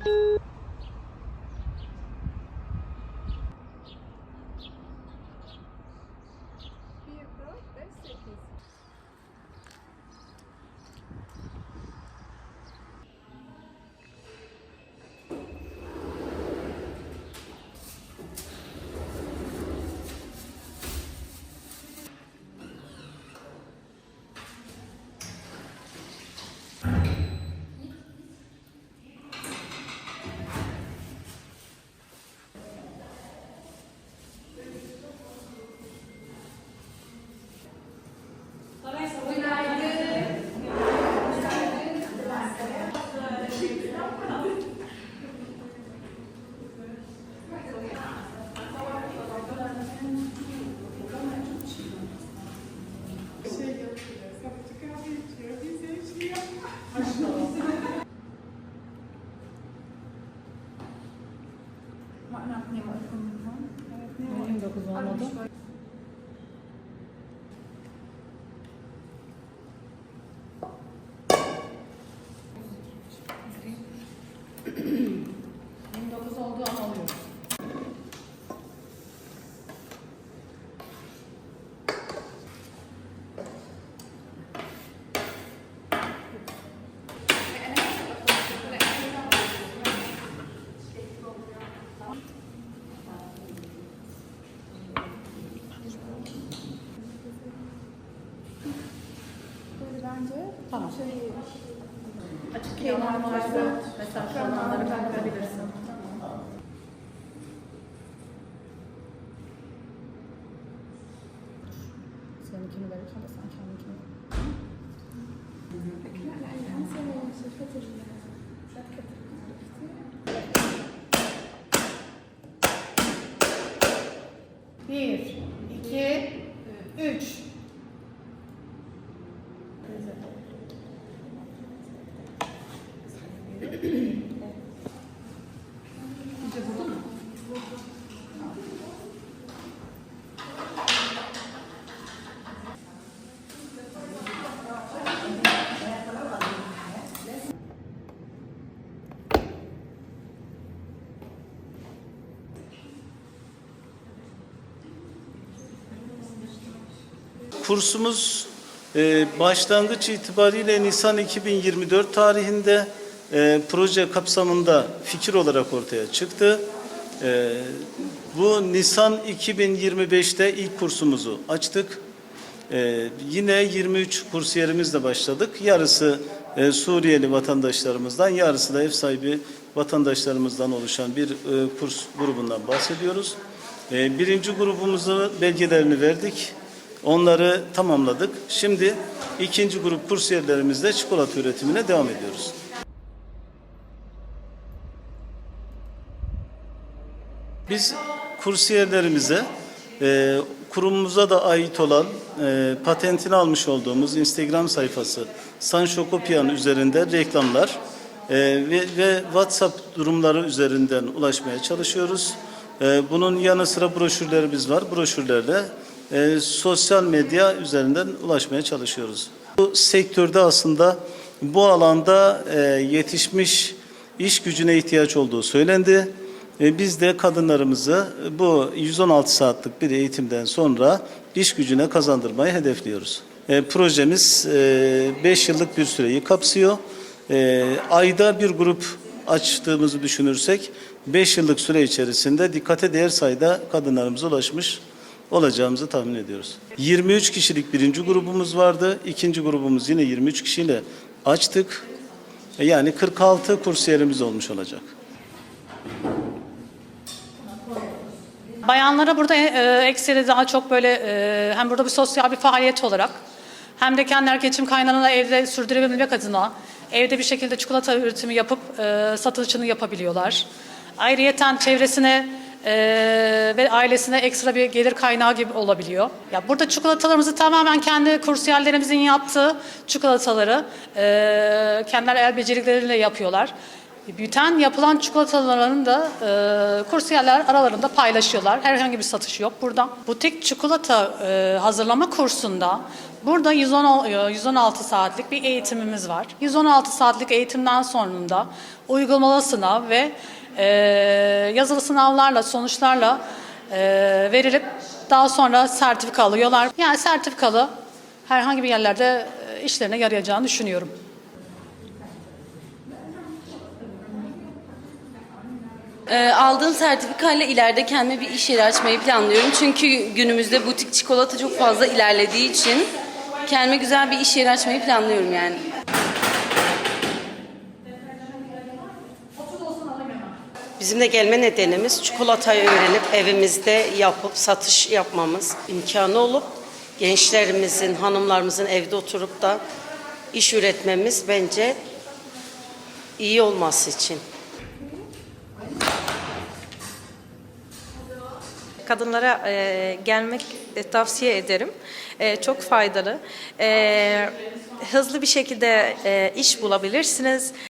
Thank you. Evet, ne o? 29 olmadı. Armış böyle. olduğu an alıyoruz. Böyle bence Tamam. şey Açık yanlar varsa mesela şu an onları kaldırabilirsin. Seninkini verirken de sen kendinkini en sevdiğim şey Fethiye. Bir, iki, üç. Kursumuz e, başlangıç itibariyle Nisan 2024 tarihinde e, proje kapsamında fikir olarak ortaya çıktı. E, bu Nisan 2025'te ilk kursumuzu açtık. E, yine 23 kursiyerimizle başladık. Yarısı e, Suriyeli vatandaşlarımızdan, yarısı da ev sahibi vatandaşlarımızdan oluşan bir e, kurs grubundan bahsediyoruz. E, birinci grubumuzu belgelerini verdik. Onları tamamladık. Şimdi ikinci grup kursiyerlerimizle çikolata üretimine devam ediyoruz. Biz kursiyerlerimize e, kurumumuza da ait olan e, patentini almış olduğumuz Instagram sayfası Sanşokopian üzerinde reklamlar e, ve, ve WhatsApp durumları üzerinden ulaşmaya çalışıyoruz. E, bunun yanı sıra broşürlerimiz var. Broşürlerle e, sosyal medya üzerinden ulaşmaya çalışıyoruz. Bu sektörde aslında bu alanda e, yetişmiş iş gücüne ihtiyaç olduğu söylendi. E, Biz de kadınlarımızı bu 116 saatlik bir eğitimden sonra iş gücüne kazandırmayı hedefliyoruz. E, Projemiz 5 yıllık bir süreyi kapsıyor. E, Ayda bir grup açtığımızı düşünürsek 5 yıllık süre içerisinde dikkate değer sayıda kadınlarımıza ulaşmış olacağımızı tahmin ediyoruz. 23 kişilik birinci grubumuz vardı. İkinci grubumuz yine 23 kişiyle açtık. E, Yani 46 kursiyerimiz olmuş olacak. Bayanlara burada e, ekseri daha çok böyle e, hem burada bir sosyal bir faaliyet olarak hem de kendiler geçim kaynağını evde sürdürebilmek adına evde bir şekilde çikolata üretimi yapıp e, satışını yapabiliyorlar. Ayrıyeten çevresine e, ve ailesine ekstra bir gelir kaynağı gibi olabiliyor. Ya burada çikolatalarımızı tamamen kendi kursiyerlerimizin yaptığı çikolataları e, kendiler el becerikleriyle yapıyorlar. Büten yapılan çikolataların da e, kursiyerler aralarında paylaşıyorlar. Herhangi bir satış yok burada. Butik çikolata e, hazırlama kursunda burada 110, e, 116 saatlik bir eğitimimiz var. 116 saatlik eğitimden sonunda uygulamalı sınav ve e, yazılı sınavlarla, sonuçlarla e, verilip daha sonra sertifika alıyorlar. Yani sertifikalı herhangi bir yerlerde e, işlerine yarayacağını düşünüyorum. Ee, aldığım sertifikayla ileride kendime bir iş yeri açmayı planlıyorum. Çünkü günümüzde butik çikolata çok fazla ilerlediği için kendime güzel bir iş yeri açmayı planlıyorum yani. Bizim de gelme nedenimiz çikolatayı öğrenip evimizde yapıp satış yapmamız imkanı olup gençlerimizin, hanımlarımızın evde oturup da iş üretmemiz bence iyi olması için. kadınlara e, gelmek e, tavsiye ederim. E, çok faydalı. E, hızlı bir şekilde e, iş bulabilirsiniz.